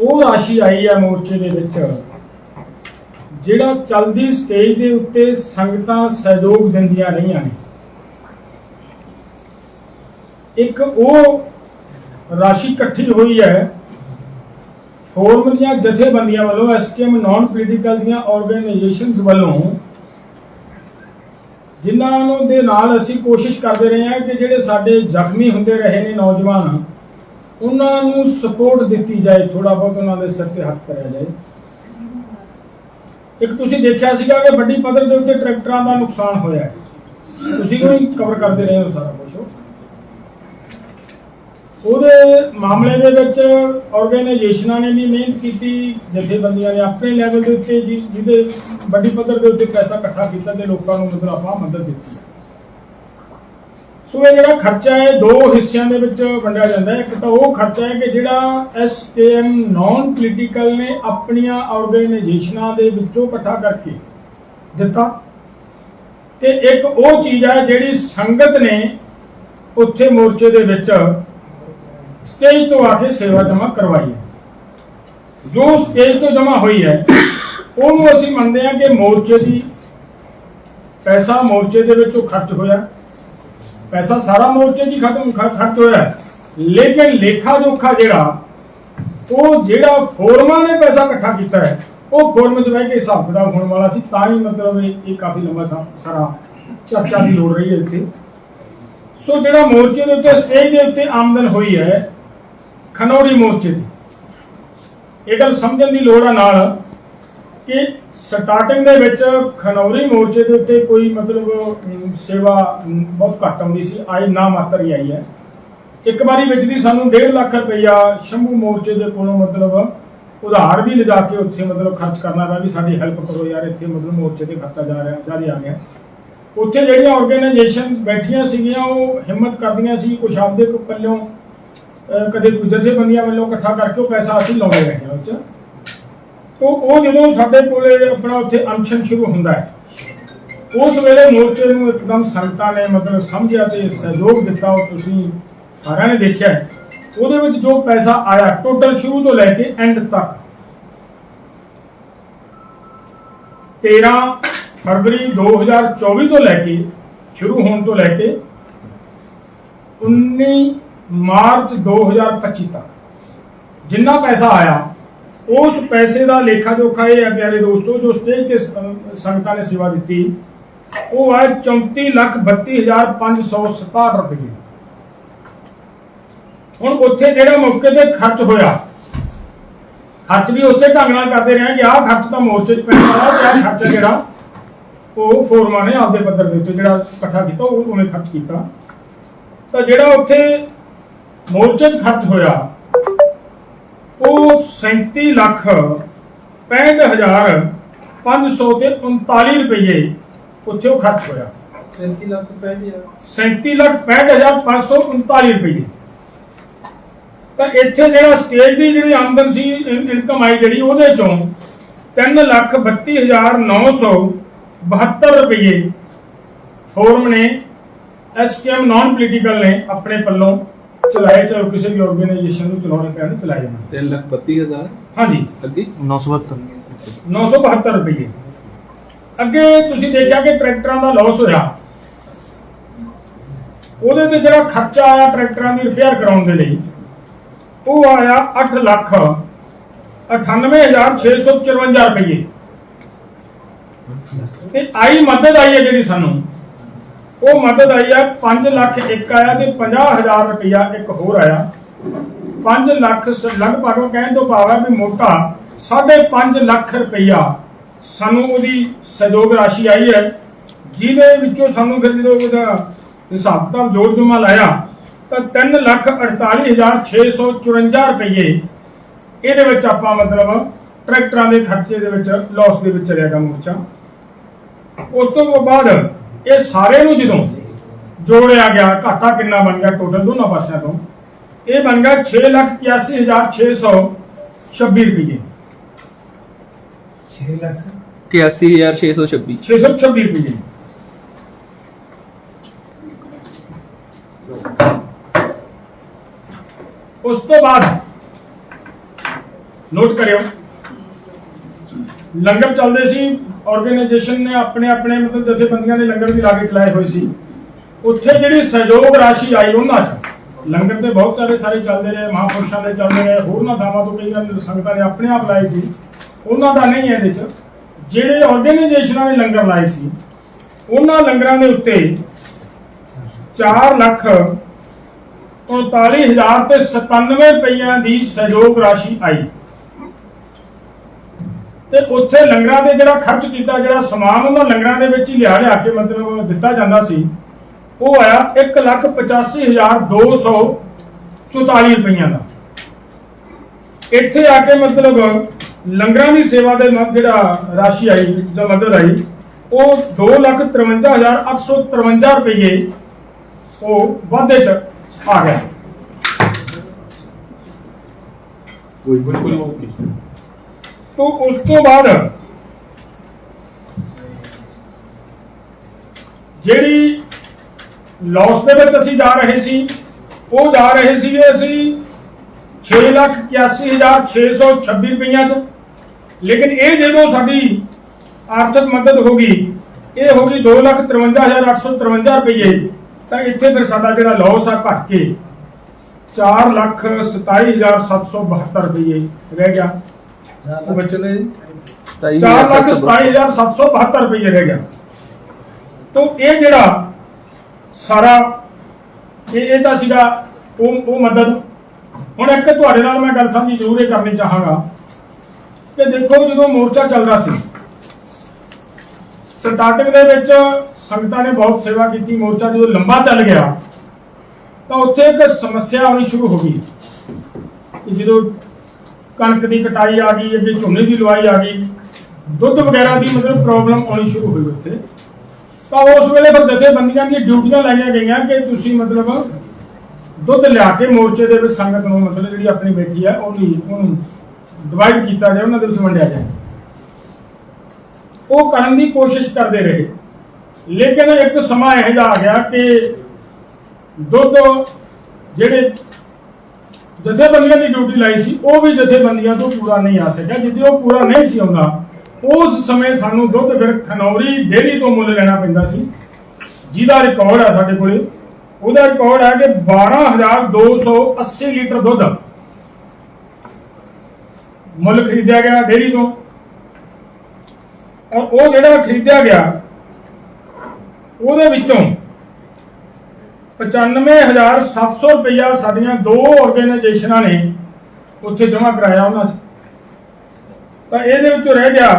ਉਹ ਰਾਸ਼ੀ ਆਈ ਹੈ ਮੋਰਚੇ ਦੇ ਵਿੱਚ, ਜਿਹੜਾ ਚਲਦੀ ਸਟੇਜ ਦੇ ਉੱਤੇ ਸੰਗਤਾਂ ਸਹਿਯੋਗ ਦਿੰਦੀਆਂ ਰਹੀਆਂ ਨੇ। ਇੱਕ ਉਹ ਰਾਸ਼ੀ ਇਕੱਠੀ ਹੋਈ ਹੈ ਫੋਰਮ ਦੀਆਂ ਜਥੇਬੰਦੀਆਂ ਵੱਲੋਂ ਐਸਕੇਐਮ ਨਾਨ ਪੋਲੀਟੀਕਲ ਦੀਆਂ ਆਰਗੇਨਾਈਜੇਸ਼ਨਸ ਵੱਲੋਂ, ਜਿਨ੍ਹਾਂ ਨੂੰ ਦੇ ਨਾਲ ਅਸੀਂ ਕੋਸ਼ਿਸ਼ ਕਰਦੇ ਰਹੇ ਹਾਂ ਕਿ ਜਿਹੜੇ ਸਾਡੇ ਜ਼ਖਮੀ ਹੁੰਦੇ ਰਹੇ ਨੇ ਨੌਜਵਾਨ ਉਹਨਾਂ ਨੂੰ ਸਪੋਰਟ ਦਿੱਤੀ ਜਾਏ ਥੋੜਾ ਬਹੁਤ ਉਹਨਾਂ ਦੇ ਸਿਰ ਤੇ ਹੱਥ ਕਰਿਆ ਜਾਏ। ਇੱਕ ਤੁਸੀਂ ਦੇਖਿਆ ਸੀਗਾ ਕਿ ਵੱਡੀ ਪੱਧਰ ਦੇ ਉੱਤੇ ਟਰੈਕਟਰਾਂ ਦਾ ਨੁਕਸਾਨ ਹੋਇਆ ਹੈ। ਤੁਸੀਂ ਵੀ ਕਵਰ ਕਰਦੇ ਰਹੇ ਹੋ ਸਾਰਾ ਕੁਝ। ਉਹਦੇ ਮਾਮਲੇ ਦੇ ਵਿੱਚ ਆਰਗੇਨਾਈਜੇਸ਼ਨਾਂ ਨੇ ਵੀ ਮਿਹਨਤ ਕੀਤੀ, ਜਥੇਬੰਦੀਆਂ ਨੇ ਆਪਣੇ ਲੈਵਲ ਦੇ ਉੱਤੇ ਜਿਹਦੇ ਵੱਡੀ ਪੱਧਰ ਦੇ ਉੱਤੇ ਪੈਸਾ ਇਕੱਠਾ ਕੀਤਾ ਤੇ ਲੋਕਾਂ ਨੂੰ ਮਤਲਬ ਆਪਾਂ ਮਦਦ ਦਿੱਤੀ। ਸੋ ਇਹ ਜਿਹੜਾ ਖਰਚਾ ਹੈ, ਦੋ ਹਿੱਸਿਆਂ ਦੇ ਵਿੱਚ ਵੰਡਿਆ ਜਾਂਦਾ ਹੈ। ਇੱਕ ਤਾਂ ਉਹ ਖਰਚਾ ਹੈ ਕਿ ਜਿਹੜਾ ਐਸਕੇਐਮ ਨਾਨ ਪੋਲੀਟੀਕਲ ਨੇ ਆਪਣੀਆਂ ਆਰਗੇਨਾਈਜੇਸ਼ਨਾਂ ਦੇ ਵਿੱਚੋਂ ਇਕੱਠਾ ਕਰਕੇ ਦਿੱਤਾ। ਤੇ ਇੱਕ ਉਹ ਚੀਜ਼ ਹੈ ਜਿਹੜੀ ਸੰਗਤ ਨੇ ਉੱਥੇ ਮੋਰਚੇ ਦੇ ਵਿੱਚ ਸਟੇਜ ਤੋਂ ਆ ਕੇ ਸੇਵਾ ਜਮਾ ਕਰਵਾਈ ਹੈ। ਜੋ ਸਟੇਜ ਤੋਂ ਜਮਾ ਹੋਈ ਹੈ, ਉਹਨੂੰ ਅਸੀਂ ਮੰਨਦੇ ਹਾਂ ਕਿ ਮੋਰਚੇ ਦੀ ਪੈਸਾ ਮੋਰਚੇ ਦੇ ਵਿੱਚੋਂ ਖਰਚ ਹੋਇਆ। ਪੈਸਾ ਸਾਰਾ ਮੋਰਚੇ ਦੀ ਖਤਮ ਖਰਚ ਹੋਇਆ ਲੇਕਿਨ ਲੇਖਾ ਜੋਖਾ ਜਿਹੜਾ, ਉਹ ਜਿਹੜਾ ਫੋਰਮਾਂ ਨੇ ਪੈਸਾ ਇਕੱਠਾ ਕੀਤਾ ਹੈ, ਉਹ ਫੋਰਮ 'ਚ ਬਹਿ ਕੇ ਹਿਸਾਬ ਕਿਤਾਬ ਹੋਣ ਵਾਲਾ ਸੀ, ਤਾਂ ਹੀ ਮਤਲਬ ਇਹ ਕਾਫੀ ਲੰਬਾ ਸਾਰਾ ਚਰਚਾ ਦੀ ਲੋੜ ਰਹੀ ਹੈ ਇੱਥੇ। ਸੋ ਜਿਹੜਾ ਮੋਰਚੇ ਦੇ ਉੱਤੇ, ਸਟੇਜ ਦੇ ਉੱਤੇ ਆਮਦਨ ਹੋਈ ਹੈ, ਖਨੌਰੀ ਮੋਰਚੇ ਦੀ, ਇਹ ਗੱਲ ਸਮਝਣ ਦੀ ਲੋੜ ਆ ਨਾਲ। ਕਿ ਸਟਾਰਟਿੰਗ ਦੇ ਵਿੱਚ ਖਨੌਰੀ ਮੋਰਚੇ ਦੇ ਉੱਤੇ ਕੋਈ ਮਤਲਬ ਸੇਵਾ ਬਹੁਤ ਘੱਟ ਆਉਂਦੀ ਸੀ ਆਈ ਨਾ ਮਾਤਰ ਹੀ ਆਈ ਹੈ। ਇੱਕ ਵਾਰੀ ਵਿੱਚ ਦੀ ਸਾਨੂੰ 1.5 ਲੱਖ ਰੁਪਈਆ ਸ਼ੰਭੂ ਮੋਰਚੇ ਦੇ ਕੋਲੋਂ ਮਤਲਬ ਉਧਾਰ ਵੀ ਲਿਜਾ ਕੇ ਉੱਥੇ ਮਤਲਬ ਖਰਚ ਕਰਨਾ ਪਿਆ ਵੀ ਸਾਡੀ ਹੈਲਪ ਕਰੋ ਯਾਰ, ਇੱਥੇ ਮਤਲਬ ਮੋਰਚੇ ਤੇ ਖਰਚਾ ਜਾ ਰਿਹਾ ਜਾਰੀ ਆ ਗਿਆ ਉੱਥੇ ਜਿਹੜੀਆਂ ਆਰਗੇਨਾਈਜੇਸ਼ਨਸ ਬੈਠੀਆਂ ਸੀਗੀਆਂ, ਉਹ ਹਿੰਮਤ ਕਰਦੀਆਂ ਸੀ, ਕੁਛ ਆਪਦੇ ਕੋ ਕਦੇ ਕੋਈ ਜਥੇਬੰਦੀਆਂ ਵੱਲੋਂ ਇਕੱਠਾ ਕਰਕੇ ਉਹ ਪੈਸਾ ਅਸੀਂ ਲਾਉਂਦੇ ਰਹੇ ਹਾਂ ਉਹ 'ਚ ਤੋ ਉਹ ਜਦੋਂ ਸਾਡੇ ਕੋਲੇ ਆਪਣਾ ਉੱਥੇ ਅਨਸ਼ਨ ਸ਼ੁਰੂ ਹੁੰਦਾ ਹੈ, ਉਸ ਵੇਲੇ ਮੋਰਚੇ ਨੂੰ ਇੱਕਦਮ ਸੰਗਤਾਂ ਨੇ ਮਤਲਬ ਸਮਝਿਆ ਤੇ ਸਹਿਯੋਗ ਦਿੱਤਾ, ਉਹ ਤੁਸੀਂ ਸਾਰਿਆਂ ਨੇ ਦੇਖਿਆ ਉਹਦੇ ਵਿੱਚ ਜੋ ਪੈਸਾ ਆਇਆ, ਟੋਟਲ ਸ਼ੁਰੂ ਤੋਂ ਲੈ ਕੇ ਐਂਡ ਤੱਕ। 13 ਫਰਵਰੀ 2024 ਤੋਂ ਲੈ ਕੇ, ਸ਼ੁਰੂ ਹੋਣ ਤੋਂ ਲੈ ਕੇ 19 ਮਾਰਚ 2025 ਤੱਕ ਜਿੰਨਾ ਪੈਸਾ ਆਇਆ ਉਸ ਪੈਸੇ ਦਾ ਲੇਖਾ ਜੋਖਾ ਇਹ ਹੈ ਪਿਆਰੇ ਦੋਸਤੋ, ਜੋ ਸਟੇਜ ਤੇ ਸੰਗਤਾਂ ਨੇ ਸੇਵਾ ਦਿੱਤੀ, ਉਹ ਹੈ 34 ਲੱਖ 32567 ਰੁਪਏ। ਹੁਣ ਉੱਥੇ ਜਿਹੜਾ ਮੌਕੇ ਤੇ ਖਰਚ ਹੋਇਆ, ਖਰਚ ਵੀ ਉਸੇ ਢੰਗ ਨਾਲ ਕਰਦੇ ਰਹੇ ਕਿ ਆਹ ਖਰਚ ਤਾਂ ਮੋਰਚੇ 'ਚ ਪੈਣ ਵਾਲਾ ਤੇ ਆਹ ਖਰਚਾ ਜਿਹੜਾ, ਉਹ ਫੋਰਮਾਂ ਨੇ ਆਪਦੇ ਪੱਧਰ ਦੇ ਉੱਤੇ ਜਿਹੜਾ ਇਕੱਠਾ ਕੀਤਾ, ਉਹ ਉਹਨੇ ਖਰਚ ਕੀਤਾ। ਤਾਂ ਜਿਹੜਾ ਉੱਥੇ ਮੋਰਚੇ 'ਚ ਖਰਚ ਹੋਇਆ ਉਹ 37 ਲੱਖ 65 ਹਜ਼ਾਰ 500 ਤੇ 39 ਰੁਪਏ ਉੱਥੇ ਉਹ ਖਰਚ ਹੋਇਆ। 37 ਲੱਖ ਰੁਪਏ ਦੀ 37 ਲੱਖ 65 ਹਜ਼ਾਰ 539 ਰੁਪਏ ਤਾਂ ਇੱਥੇ ਜਿਹੜਾ ਸਟੇਜ ਦੀ ਜਿਹੜੀ ਆਮਦਨ ਸੀ ਇਨਕਮ ਆਈ ਜਿਹੜੀ ਉਹਦੇ ਚੋਂ 3 ਲੱਖ 32 ਹਜ਼ਾਰ 972 ਰੁਪਏ ਫੋਰਮ ਨੇ ਐਸਕੇਐਮ ਨਾਨ ਪੋਲੀਟੀਕਲ ਨੇ ਆਪਣੇ ਪੱਲੋਂ ਚਲਾਏ ਚਾਹੇ ਕਿਸੇ ਵੀ ਆਰਗੇਨਾਈਜੇਸ਼ਨ ਨੂੰ ਚਲਾਉਣੇ ਪੈਣ ਚਲਾਏ ਜਾਣ। 3 ਲੱਖ 32000 ਹਾਂਜੀ। ਅੱਗੇ? 972 972 ਰੁਪਏ। ਅੱਗੇ ਤੁਸੀਂ ਦੇਖਿਆ ਕਿ ਟਰੈਕਟਰਾਂ ਦਾ ਲਾਸ ਹੋਇਆ। ਉਹਦੇ ਤੇ ਜਿਹੜਾ ਖਰਚਾ ਆਇਆ ਟਰੈਕਟਰਾਂ ਦੀ ਰਿਪੇਅਰ ਕਰਾਉਣ ਦੇ ਲਈ ਉਹ ਆਇਆ 8 ਲੱਖ 98654 ਰੁਪਏ। ਤੇ ਆਈ ਮਦਦ ਆਈ ਹੈ ਜਿਹੜੀ ਸਾਨੂੰ। ਉਹ ਮਦਦ ਆਈ ਹੈ 5 ਲੱਖ ਇੱਕ ਆਇਆ ਤੇ 50000 ਰੁਪਇਆ ਇੱਕ ਹੋਰ ਆਇਆ। 5 ਲੱਖ ਲਗਭਗ ਉਹ ਕਹਿਣ ਤੋਂ ਭਾਵ ਹੈ ਵੀ ਮੋਟਾ 5.5 ਲੱਖ ਰੁਪਇਆ ਸਾਨੂੰ ਉਹਦੀ ਸਹਿਯੋਗ ਰਾਸ਼ੀ ਆਈ ਹੈ, ਜਿਹਦੇ ਵਿੱਚੋਂ ਸਾਨੂੰ ਫਿਰ ਜਦੋਂ ਉਹਦਾ ਹਿਸਾਬ ਕਿਤਾਬ ਜੋੜ ਜਮਾ ਲਾਇਆ, ਤਾਂ 3 ਲੱਖ 48654 ਰੁਪਏ ਇਹਦੇ ਵਿੱਚ ਆਪਾਂ ਮਤਲਬ ਟਰੈਕਟਰਾਂ ਦੇ ਖਰਚੇ ਦੇ ਵਿੱਚ ਲਾਸ ਦੇ ਵਿੱਚ ਚਲਿਆ ਗਾ ਮੋਰਚਾ। ਉਸ ਤੋਂ ਬਾਅਦ ਇਹ ਸਾਰੇ ਨੂੰ ਜਦੋਂ ਜੋੜਿਆ ਗਿਆ ਘਾਟਾ ਕਿੰਨਾ ਬਣ ਗਿਆ ਟੋਟਲ ਦੋਨਾਂ ਪਾਸਿਆਂ ਤੋਂ ਇਹ ਬਣ ਗਿਆ 681626 ਰੁਪਏ 6 ਲੱਖ? 81626 626 ਰੁਪਏ ਉਸ ਤੋਂ ਬਾਅਦ ਨੋਟ ਕਰਿਓ। ਲੰਗਰ ਚੱਲਦੇ ਸੀ ਆਰਗੇਨਾਈਜੇਸ਼ਨ ਨੇ ਆਪਣੇ ਆਪਣੇ ਮਤਲਬ ਜਥੇਬੰਦੀਆਂ ਨੇ ਲੰਗਰ ਵੀ ਲਾ ਕੇ ਚਲਾਏ ਹੋਏ ਸੀ। ਉੱਥੇ ਜਿਹੜੀ ਸਹਿਯੋਗ ਰਾਸ਼ੀ ਆਈ ਉਹਨਾਂ 'ਚ, ਲੰਗਰ ਤੇ ਬਹੁਤ ਸਾਰੇ ਸਾਰੇ ਚੱਲਦੇ ਰਹੇ, ਮਹਾਪੁਰਸ਼ਾਂ ਦੇ ਚੱਲਦੇ ਰਹੇ, ਹੋਰਨਾਂ ਦਾਵਾਂ ਤੋਂ ਕਈਆਂ ਸੰਗਤਾਂ ਨੇ ਆਪਣੇ ਆਪ ਲਾਏ ਸੀ। ਉਹਨਾਂ ਦਾ ਨਹੀਂ ਹੈ ਇਹਦੇ 'ਚ, ਜਿਹੜੇ ਆਰਗੇਨਾਈਜੇਸ਼ਨਾਂ ਨੇ ਲੰਗਰ ਲਾਏ ਸੀ, ਉਹਨਾਂ ਲੰਗਰਾਂ ਦੇ ਉੱਤੇ 4 ਲੱਖ 39000 ਤੇ 97 ਰੁਪਈਆਂ ਦੀ ਸਹਿਯੋਗ ਰਾਸ਼ੀ ਆਈ। ਤੇ ਉੱਥੇ ਲੰਗਰਾਂ ਦੇ ਜਿਹੜਾ ਖਰਚ ਕੀਤਾ, ਜਿਹੜਾ ਸਮਾਨ ਉਹਨਾਂ ਲੰਗਰਾਂ ਦੇ ਵਿੱਚ ਹੀ ਲਿਆ ਲਿਆ ਕੇ ਮਤਲਬ ਦਿੱਤਾ ਜਾਂਦਾ ਸੀ, ਉਹ ਆਇਆ 185244 ਰੁਪਈਆਂ ਦਾ। ਇੱਥੇ ਆ ਕੇ ਮਤਲਬ ਲੰਗਰਾਂ ਦੀ ਸੇਵਾ ਦੇ ਨਾਲ ਜਿਹੜਾ ਰਾਸ਼ੀ ਆਈ ਜਾਂ ਮਦਦ ਆਈ, ਉਹ 253853 ਰੁਪਏ ਉਹ ਵਾਧੇ ਚ ਆ ਗਿਆ। ਕੋਈ ਕੋਈ ਓਕੇ ਤੋਂ ਉਸ ਤੋਂ ਬਾਅਦ ਜਿਹੜੀ ਲਾਸ ਦੇ ਵਿੱਚ ਅਸੀਂ ਜਾ ਰਹੇ ਸੀ, ਉਹ ਜਾ ਰਹੇ ਸੀਗੇ ਅਸੀਂ 681626 ਰੁਪਈਆ ਚ ਲੇਕਿਨ ਇਹ ਜਦੋਂ ਸਾਡੀ ਆਰਥਿਕ ਮਦਦ ਹੋ ਗਈ, ਇਹ ਹੋ ਗਈ 253853 ਰੁਪਏ ਤਾਂ ਇੱਥੇ ਫਿਰ ਸਾਡਾ ਜਿਹੜਾ ਲਾਸ ਆ ਘਟ ਕੇ 427772 ਰੁਪਏ ਰਹਿ ਗਿਆ। ਉਹ ਬੱਚੇ ਨੇ ਚਾਰ ਲੱਖ ਸਤਾਈ ਹਜ਼ਾਰ ਸੱਤ ਸੌ ਬਹੱਤਰ ਰੁਪਏ ਰਹਿ ਗਿਆ ਤੋਂ ਇਹ ਜਿਹੜਾ ਸਾਰਾ ਇਹ ਇਹਦਾ ਸੀਗਾ ਉਹ ਉਹ ਮਦਦ। ਹੁਣ ਇੱਕ ਤੁਹਾਡੇ ਨਾਲ ਮੈਂ ਗੱਲ ਸਾਂਝੀ ਜ਼ਰੂਰ ਇਹ ਕਰਨੀ ਚਾਹਾਂਗਾ। ਕਿ ਦੇਖੋ ਜਦੋਂ ਮੋਰਚਾ ਚੱਲਦਾ ਸੀ ਸਟਾਰਟਿੰਗ ਦੇ ਵਿੱਚ ਸੰਗਤਾਂ ਨੇ ਬਹੁਤ ਸੇਵਾ ਕੀਤੀ। ਮੋਰਚਾ ਜਦੋਂ ਲੰਬਾ ਚੱਲ ਗਿਆ ਤਾਂ ਉੱਥੇ ਇੱਕ ਸਮੱਸਿਆ ਆਉਣੀ ਸ਼ੁਰੂ ਹੋ ਗਈ। ਜਦੋਂ ਕਣਕ ਦੀ ਕਟਾਈ ਆ ਗਈ, ਅੱਗੇ ਝੋਨੇ ਦੀ ਲਵਾਈ ਆ ਗਈ। ਦੁੱਧ ਵਗੈਰਾ ਦੀ ਮਤਲਬ ਪ੍ਰੋਬਲਮ ਆਉਣੀ ਸ਼ੁਰੂ ਹੋਈ ਉੱਥੇ। ਤਾਂ ਉਸ ਵੇਲੇ ਫਿਰ ਜਥੇਬੰਦੀਆਂ ਦੀਆਂ ਡਿਊਟੀਆਂ ਲਾਈਆਂ ਗਈਆਂ ਕਿ ਤੁਸੀਂ ਮਤਲਬ ਦੁੱਧ ਲਿਆ ਕੇ ਮੋਰਚੇ ਦੇ ਵਿੱਚ ਸੰਗਤ ਨੂੰ ਮਤਲਬ ਜਿਹੜੀ ਆਪਣੀ ਬੇਟੀ ਹੈ ਉਹਦੀ ਉਹਨੂੰ ਡਿਵਾਈਡ ਕੀਤਾ ਜਾਏ ਉਹਨਾਂ ਦੇ ਵਿੱਚ ਵੰਡਿਆ ਜਾਏ ਉਹ ਕਰਨ ਦੀ ਕੋਸ਼ਿਸ਼ ਕਰਦੇ ਰਹੇ। ਲੇਕਿਨ ਇੱਕ ਸਮਾਂ ਇਹੋ ਜਿਹਾ ਆ ਗਿਆ ਕਿ ਦੁੱਧ ਜਿਹੜੇ ਜਥੇਬੰਦੀਆਂ ਦੀ ਡਿਊਟੀ ਲਾਈ ਸੀ, ਉਹ ਵੀ ਜਥੇਬੰਦੀਆਂ ਤੋਂ ਪੂਰਾ ਨਹੀਂ ਆ ਸਕਿਆ। ਜਿੱਦੇ ਉਹ ਪੂਰਾ ਨਹੀਂ ਸੀ ਆਉਂਦਾ, ਉਸ ਸਮੇਂ ਸਾਨੂੰ ਦੁੱਧ ਫਿਰ ਖਨੌਰੀ ਡੇਅਰੀ ਤੋਂ ਮੁੱਲ ਲੈਣਾ ਪੈਂਦਾ ਸੀ। ਜਿਹਦਾ ਰਿਕਾਰਡ ਹੈ ਸਾਡੇ ਕੋਲੇ, ਉਹਦਾ ਰਿਕਾਰਡ ਹੈ ਕਿ 12280 ਲੀਟਰ ਦੁੱਧ ਮੁੱਲ ਖਰੀਦਿਆ ਗਿਆ ਡੇਅਰੀ ਤੋਂ। ਔਰ ਉਹ ਜਿਹੜਾ ਖਰੀਦਿਆ ਗਿਆ, ਉਹਦੇ ਵਿੱਚੋਂ 95700 ਰੁਪਇਆ ਸਾਡੀਆਂ ਦੋ ਆਰਗੇਨਾਈਜੇਸ਼ਨਾਂ ਨੇ ਉੱਥੇ ਜਮ੍ਹਾਂ ਕਰਾਇਆ ਉਹਨਾਂ 'ਚ। ਤਾਂ ਇਹਦੇ ਵਿੱਚੋਂ ਰਹਿ ਗਿਆ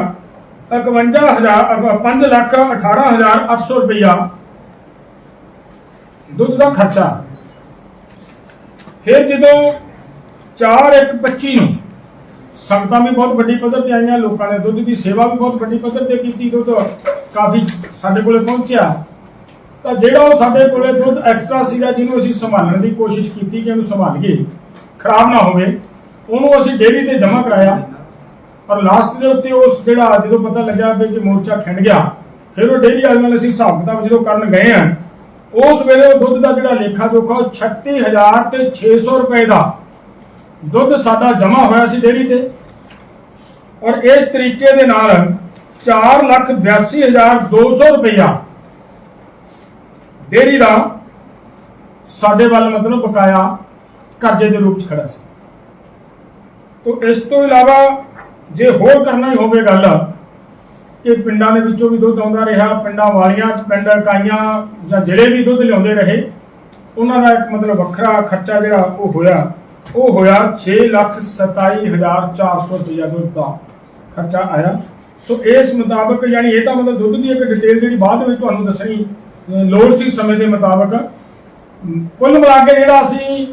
51000 5 ਲੱਖ 18800 ਰੁਪਇਆ ਦੁੱਧ ਦਾ ਖਰਚਾ। ਫਿਰ ਜਦੋਂ 4125 ਨੂੰ ਸੰਗਤਾਂ ਵੀ ਬਹੁਤ ਵੱਡੀ ਪੱਧਰ ਤੇ ਆਈਆਂ, ਲੋਕਾਂ ਨੇ ਦੁੱਧ ਦੀ ਸੇਵਾ ਵੀ ਬਹੁਤ ਵੱਡੀ ਪੱਧਰ ਤੇ ਕੀਤੀ, ਦੁੱਧ ਕਾਫੀ ਸਾਡੇ ਕੋਲੇ ਪਹੁੰਚਿਆ। ਤਾਂ ਜਿਹੜਾ ਉਹ ਸਾਡੇ ਕੋਲੇ ਦੁੱਧ ਐਕਸਟਰਾ ਸੀਗਾ ਜਿਹਨੂੰ ਅਸੀਂ ਸੰਭਾਲਣ ਦੀ ਕੋਸ਼ਿਸ਼ ਕੀਤੀ ਕਿ ਉਹਨੂੰ ਸੰਭਾਲੀਏ ਖਰਾਬ ਨਾ ਹੋਵੇ, ਉਹਨੂੰ ਅਸੀਂ ਡੇਅਰੀ ਤੇ ਜਮ੍ਹਾਂ ਕਰਾਇਆ। ਪਰ ਲਾਸਟ ਦੇ ਉੱਤੇ ਉਸ ਜਿਹੜਾ ਜਦੋਂ ਪਤਾ ਲੱਗਿਆ ਕਿ ਮੋਰਚਾ ਖਿੰਡ ਗਿਆ, ਫਿਰ ਉਹ ਡੇਅਰੀ ਵਾਲੇ ਨਾਲ ਅਸੀਂ ਹਿਸਾਬ ਕਿਤਾਬ ਜਦੋਂ ਕਰਨ ਗਏ ਆ ਉਸ ਵੇਲੇ ਉਹ ਦੁੱਧ ਦਾ ਜਿਹੜਾ ਲੇਖਾ ਜੋਖਾ ਉਹ 36000 ਤੇ 600 ਰੁਪਏ ਦਾ ਦੁੱਧ ਸਾਡਾ ਜਮ੍ਹਾਂ ਹੋਇਆ ਸੀ ਡੇਰੀ ਤੇ। ਔਰ ਇਸ ਤਰੀਕੇ ਦੇ ਨਾਲ 482200 ਰੁਪਇਆ ਡੇਰੀ ਦਾ ਸਾਡੇ ਵੱਲ ਮਤਲਬ ਬਕਾਇਆ ਕਰਜ਼ੇ ਦੇ ਰੂਪ ਚ ਖੜਾ ਸੀ। ਤੋਂ ਇਸ ਤੋਂ ਇਲਾਵਾ ਜੇ ਹੋਰ ਕਰਨਾ ਹੀ ਹੋਵੇ ਗੱਲ, ਕਿ ਪਿੰਡਾਂ ਦੇ ਵਿੱਚੋਂ ਵੀ ਦੁੱਧ ਆਉਂਦਾ ਰਿਹਾ, ਪਿੰਡਾਂ ਵਾਲੀਆਂ ਪਿੰਡ ਇਕਾਈਆਂ ਜਾਂ ਜਿਹੜੇ ਵੀ ਦੁੱਧ ਲਿਆਉਂਦੇ ਰਹੇ, ਉਹਨਾਂ ਦਾ ਇੱਕ ਮਤਲਬ ਵੱਖਰਾ ਖਰਚਾ ਜਿਹੜਾ ਉਹ ਹੋਇਆ। ਉਹ ਹੋਇਆ 627400 ਰੁਪਇਆ ਦੁੱਧ ਦਾ ਖਰਚਾ ਆਇਆ। ਸੋ ਇਸ ਮੁਤਾਬਕ ਯਾਨੀ ਇਹ ਤਾਂ ਮਤਲਬ ਦੁੱਧ ਦੀ ਇੱਕ ਡਿਟੇਲ ਜਿਹੜੀ ਬਾਅਦ ਵਿੱਚ ਤੁਹਾਨੂੰ ਦੱਸਣੀ ਲੋੜ ਸੀ ਸਮੇਂ ਦੇ ਮੁਤਾਬਕ। ਕੁੱਲ ਮਿਲਾ ਕੇ ਜਿਹੜਾ ਅਸੀਂ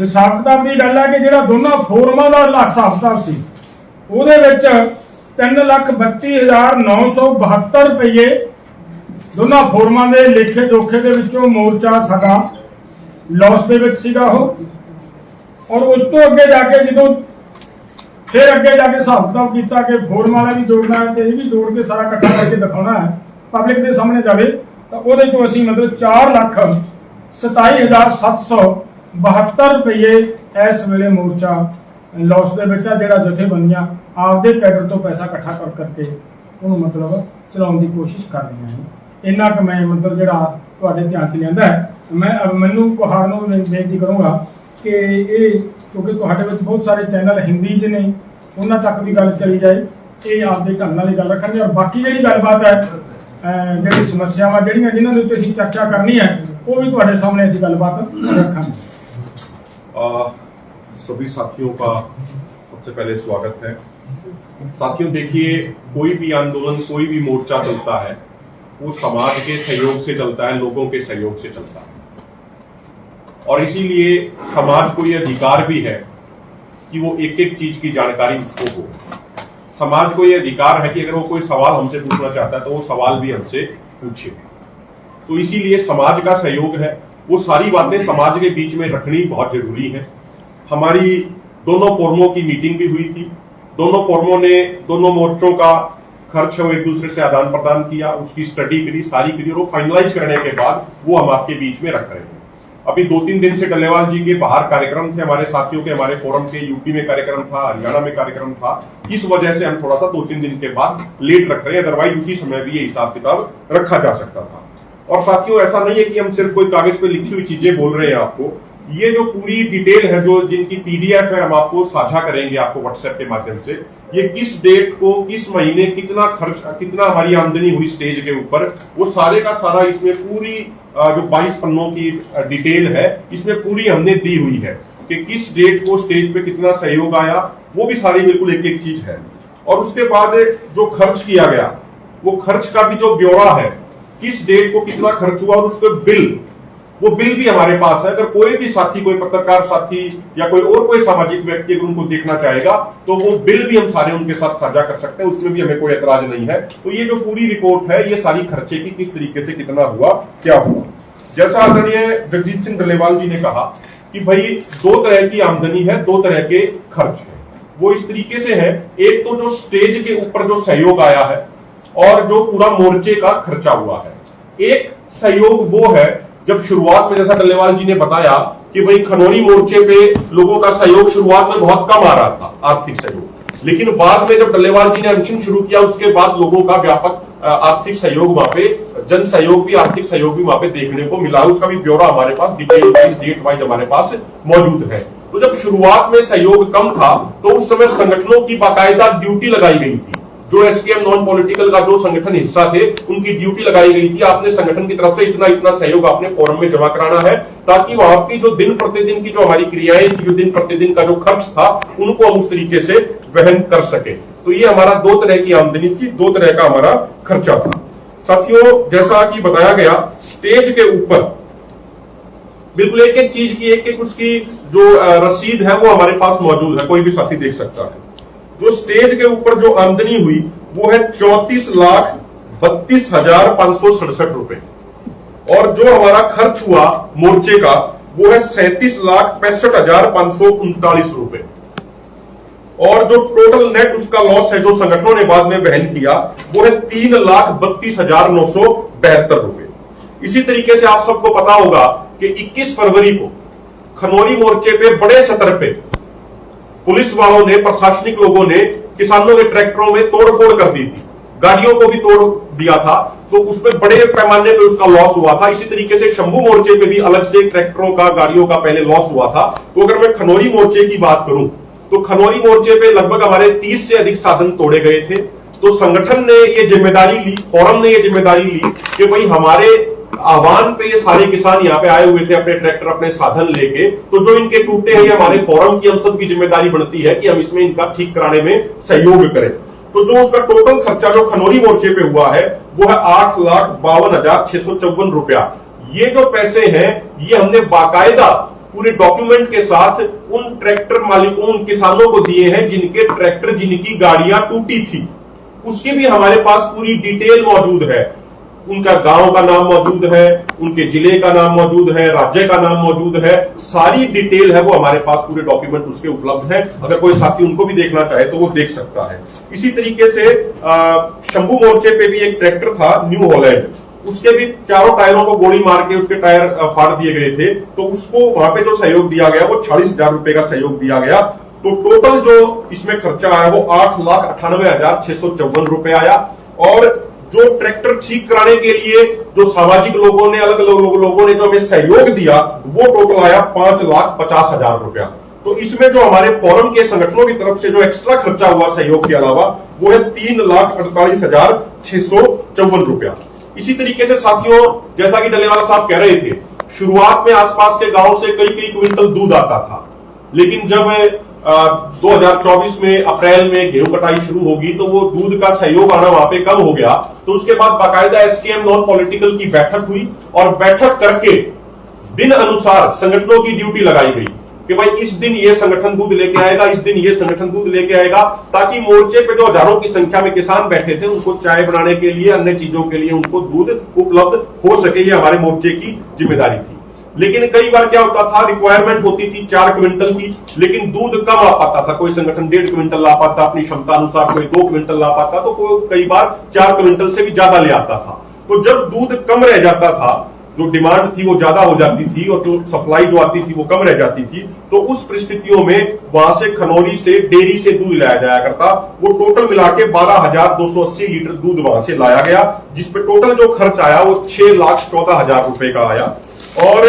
ਹਿਸਾਬ ਕਿਤਾਬ ਦੀ ਗੱਲ ਹੈ ਕਿ ਜਿਹੜਾ ਦੋਨਾਂ ਫੋਰਮਾਂ ਦਾ ਹਿਸਾਬ ਕਿਤਾਬ ਸੀ। ਉਹਦੇ ਵਿੱਚ 332972 ਰੁਪਏ ਦੋਨਾਂ ਫੋਰਮਾਂ ਦੇ ਲੇਖੇ ਜੋਖੇ ਦੇ ਵਿੱਚੋਂ ਮੋਰਚਾ ਸਾਡਾ ਲਾਸ ਦੇ ਵਿੱਚ ਸੀਗਾ ਉਹ। ਔਰ ਉਸ ਤੋਂ ਅੱਗੇ ਜਾ ਕੇ ਜਦੋਂ ਫਿਰ ਅੱਗੇ ਜਾ ਕੇ ਹਿਸਾਬ ਕਿਤਾਬ ਕੀਤਾ ਕਿ ਫੋਰਮ ਵਾਲਾ ਵੀ ਜੋੜਨਾ ਹੈ ਤੇ ਇਹ ਵੀ ਜੋੜ ਕੇ ਸਾਰਾ ਇਕੱਠਾ ਕਰਕੇ ਦਿਖਾਉਣਾ ਹੈ ਪਬਲਿਕ ਦੇ ਸਾਹਮਣੇ ਜਾਵੇ। ਤਾਂ ਉਹਦੇ ਚੋਂ ਅਸੀਂ ਮਤਲਬ 4 ਲੱਖ 27772 ਰੁਪਏ ਇਸ ਵੇਲੇ ਮੋਰਚਾ ਲਾਸ ਦੇ ਵਿੱਚ ਆ, ਜਿਹੜਾ ਜਥੇਬੰਦੀਆਂ ਆਪਦੇ ਕੈਡਰ ਤੋਂ ਪੈਸਾ ਇਕੱਠਾ ਕਰ ਕਰਕੇ ਉਹਨੂੰ ਮਤਲਬ ਚਲਾਉਣ ਦੀ ਕੋਸ਼ਿਸ਼ ਕਰ ਰਹੀਆਂ ਨੇ। ਇੰਨਾ ਕੁ ਮੈਂ ਮਤਲਬ ਜਿਹੜਾ ਤੁਹਾਡੇ ਧਿਆਨ ਚ ਲਿਆਂਦਾ ਹੈ। ਮੈਂ ਮੈਨੂੰ ਕੁਹਾੜ ਨੂੰ ਬੇਨਤੀ ਕਰੂੰਗਾ ਕਿ ਇਹ ਕਿਉਂਕਿ ਤੁਹਾਡੇ ਵਿੱਚ ਬਹੁਤ ਸਾਰੇ ਚੈਨਲ ਹਿੰਦੀ 'ਚ ਨੇ, ਉਹਨਾਂ ਤੱਕ ਵੀ ਗੱਲ ਚਲੀ ਜਾਏ, ਇਹ ਆਪਦੇ ਘਰ ਨਾਲ ਹੀ ਗੱਲ ਰੱਖਣਗੇ। ਔਰ ਬਾਕੀ ਜਿਹੜੀ ਗੱਲਬਾਤ ਹੈ ਜਿਹੜੀ ਸਮੱਸਿਆਵਾਂ ਜਿਹੜੀਆਂ ਜਿਨ੍ਹਾਂ ਦੇ ਉੱਤੇ ਅਸੀਂ ਚਰਚਾ ਕਰਨੀ ਹੈ ਉਹ ਵੀ ਤੁਹਾਡੇ ਸਾਹਮਣੇ ਅਸੀਂ ਗੱਲਬਾਤ ਰੱਖਾਂਗੇ आ, सभी साथियों का सबसे पहले स्वागत है साथियों देखिए कोई भी आंदोलन कोई भी मोर्चा चलता है वो समाज के सहयोग से चलता है लोगों के सहयोग से चलता है और इसीलिए समाज को ये अधिकार भी है कि वो एक एक चीज की जानकारी उसको हो समाज को ये अधिकार है कि अगर वो कोई सवाल हमसे पूछना चाहता है तो वो सवाल भी हमसे पूछे। तो इसीलिए समाज का सहयोग है। वो सारी बातें समाज के बीच में रखनी बहुत ज़रूरी है। हमारी दोनों फोरमों की मीटिंग भी हुई थी। दोनों फोरमों ने, दोनों मोर्चों का खर्च है वो एक दूसरे से आदान प्रदान किया, उसकी स्टडी करी, सारी करी, और वो फाइनलाइज करने के बाद वो हम आपके बीच में रख रहे हैं। अभी दो तीन दिन से डल्लेवाल जी के बाहर कार्यक्रम थे, हमारे साथियों के, हमारे फोरम के, यूपी में कार्यक्रम था, हरियाणा में कार्यक्रम था। इस वजह से हम थोड़ा सा दो तीन दिन के बाद लेट रख रहे हैं अदरवाइज़ उसी समय भी ये हिसाब किताब रखा जा सकता था। और साथियों, ऐसा नहीं है कि हम सिर्फ़ कोई कागज़ पे लिखी हुई चीज़ें बोल रहे हैं आपको। ये जो पूरी डिटेल है, जो जिनकी पीडीएफ है, हम आपको साझा करेंगे आपको व्हाट्सएप के माध्यम से। ये किस डेट को, किस महीने कितना खर्च, कितना हमारी आमदनी हुई स्टेज के ऊपर, वो सारे का सारा इसमें पूरी जो 22 पन्नों की डिटेल है, इसमें पूरी हमने दी हुई है कि किस डेट को स्टेज पे कितना सहयोग आया, वो भी सारी बिल्कुल एक एक चीज़ है। और उसके बाद जो खर्च किया गया, वो खर्च का भी जो ब्यौरा है, किस डेट को कितना खर्च हुआ और उसके बिल वो बिल भी हमारे पास है। अगर कोई भी साथी, कोई पत्रकार साथी या कोई और कोई सामाजिक व्यक्ति अगर उनको देखना चाहेगा तो वो बिल भी हम सारे उनके साथ साझा कर सकते हैं। उसमें भी हमें कोई एतराज़ नहीं है। तो ये जो पूरी रिपोर्ट है, ये सारी खर्चे की किस तरीके से कितना हुआ, क्या हुआ? जैसा आदरणीय जगजीत सिंह डलेवाल जी ने कहा कि भाई, दो तरह की आमदनी है, दो तरह के खर्च है। वो इस तरीके से है, एक तो जो स्टेज के ऊपर जो सहयोग आया है और जो पूरा मोर्चे का खर्चा हुआ है। एक सहयोग वो है जब शुरुआत में जैसा डल्लेवाल जी ने बताया कि भाई खनौरी मोर्चे पे लोगों का सहयोग शुरुआत में बहुत कम आ रहा था, आर्थिक सहयोग। लेकिन बाद में जब डल्लेवाल जी ने अनशन शुरू किया, उसके बाद लोगों का व्यापक आर्थिक सहयोग वहाँ पे, जन सहयोग भी, आर्थिक सहयोग भी वहाँ पे देखने को मिला। उसका भी ब्यौरा हमारे पास डिटेल वाइज डेट वाइज हमारे पास मौजूद है। तो जब शुरुआत में सहयोग कम था तो उस समय संगठनों की बाकायदा ड्यूटी लगाई गई थी। जो एसकेएम नॉन पॉलिटिकल का जो संगठन हिस्सा थे, उनकी ड्यूटी लगाई गई थी। आपने संगठन की तरफ़ से इतना इतना सहयोग आपने फॉर्म में जमा कराना है, ताकि वहाँ की जो दिन प्रतिदिन की जो हमारी क्रियाएँ थी, जो दिन प्रतिदिन का जो खर्च था, उनको हम उस तरीके से वहन कर सके। तो ये हमारा दो तरह की आमदनी थी, दो तरह का हमारा खर्चा था। साथियों, जैसा कि बताया गया स्टेज के ऊपर बिल्कुल एक एक चीज़ की एक एक उसकी जो रसीद है, वो हमारे पास मौजूद है, कोई भी साथी देख सकता है। जो स्टेज के ऊपर जो आमदनी हुई, वो है चौतीस लाख बत्तीस हज़ार पाँच सौ सड़सठ रुपए। और जो हमारा खर्च हुआ मोर्चे का, वो है सैतीस लाख पैंसठ हज़ार पाँच सौ उनतालीस रुपए। और जो टोटल नेट उसका लॉस है, जो संगठनों ने बाद में वहन किया, वो है तीन लाख बत्तीस हज़ार नौ सौ बहत्तर रुपए। इसी तरीके से आप सबको पता होगा कि 21 फरवरी को खनौरी मोर्चे पे बड़े सतर पे पुलिस वालों ने, प्रशासनिक लोगों ने किसानों के ट्रैक्टरों में तोड़फोड़ कर दी थी। गाड़ियों को भी तोड़ दिया था तो उसमें बड़े पैमाने पे उसका लॉस हुआ था। इसी तरीके से शंभू मोर्चे पे भी अलग से ट्रैक्टरों का, गाड़ियों का पहले लॉस हुआ था। तो अगर मैं खनौरी मोर्चे की बात करूँ तो खनौरी मोर्चे पे लगभग हमारे 30 से अधिक साधन तोड़े गए थे। तो संगठन ने ये ज़िम्मेदारी ली, फोरम ने ये ज़िम्मेदारी ली कि भाई हमारे आह्वान पे ये सारे किसान यहाँ पे आए हुए थे अपने ट्रैक्टर, अपने साधन लेके। तो जो इनके टूटे हैं ये हमारे फोरम की हम सब की ज़िम्मेदारी बनती है कि हम इसमें इनका ठीक कराने में सहयोग करें। तो जो उसका टोटल खर्चा, जो खनौरी मोर्चे पे हुआ है, वो है आठ लाख बावन हज़ार छह सौ चौवन रुपया। ये जो पैसे हैं, ये हमने बाकायदा पूरे डॉक्यूमेंट के साथ उन ट्रैक्टर मालिकों, उन किसानों को दिए हैं जिनके ट्रैक्टर जिनकी गाड़ियाँ टूटी थी। उसकी भी हमारे पास पूरी डिटेल मौजूद है। उनका गाँव का नाम मौजूद है, उनके ज़िले का नाम मौजूद है, राज्य का नाम मौजूद है। सारी डिटेल है वो हमारे पास, पूरे डॉक्यूमेंट उसके उपलब्ध है। अगर कोई साथी उनको भी देखना चाहे तो वो देख सकता है। इसी तरीके से शंभू मोर्चे पे भी एक ट्रैक्टर था, न्यू हॉलैंड। उसके भी चारों टायरों को गोली मार के उसके टायर फाड़ दिए गए थे। तो उसको वहाँ पे जो सहयोग दिया गया, वो छियालीस हज़ार रुपए का सहयोग दिया गया। तो टोटल जो इसमें खर्चा आया, वो आठ लाख अठानवे हज़ार छह सौ चौवन रुपए आया। और जो ट्रैक्टर ठीक कराने के लिए जो सामाजिक लोगों ने अलग अलग लोग, लोगों ने जो हमें सहयोग दिया वो टोटल आया पाँच लाख पचास हज़ार रुपया। तो इसमें जो हमारे फोरम के संगठनों की तरफ़ से जो एक्स्ट्रा खर्चा हुआ सहयोग के अलावा वो है तीन लाख अड़तालीस हज़ार छह सौ चौवन रुपया। इसी तरीके से साथियों जैसा कि डलेवाला साहब कह रहे थे शुरुआत में आसपास के गाँव से कई कई क्विंटल दूध आता था। लेकिन जब 2024 में अप्रैल में गेहूँ कटाई शुरू होगी तो वो दूध का सहयोग आना वहाँ पे कम हो गया। तो उसके बाद बाकायदा एसकेएम नॉन पॉलिटिकल की बैठक हुई और बैठक करके दिन अनुसार संगठनों की ड्यूटी लगाई गई कि भाई इस दिन ये संगठन दूध लेके आएगा, इस दिन ये संगठन दूध लेके आएगा, ताकि मोर्चे पे जो हज़ारों की संख्या में किसान बैठे थे, उनको चाय बनाने के लिए, अन्य चीज़ों के लिए उनको दूध उपलब्ध हो सके, ये हमारे मोर्चे की ज़िम्मेदारी थी। लेकिन कई बार क्या होता था रिक्वायरमेंट होती थी चार क्विंटल की, लेकिन दूध कम आ पाता था। कोई संगठन डेढ़ क्विंटल ला पाता, अपनी क्षमता अनुसार कोई दो क्विंटल ला पाता तो कोई कई बार चार क्विंटल से भी ज़्यादा ले आता था। तो जब दूध कम रह जाता था, जो डिमांड थी वो ज़्यादा हो जाती थी और जो सप्लाई जो आती थी वो कम रह जाती थी तो उस परिस्थितियों में वहाँ से खनौरी से, डेयरी से दूध लाया जाया करता। वो टोटल मिला के बारह हज़ार दो सौ अस्सी लीटर दूध वहाँ से लाया गया जिसपे टोटल जो खर्च आया वो छह लाख चौदह हज़ार रुपए का आया। और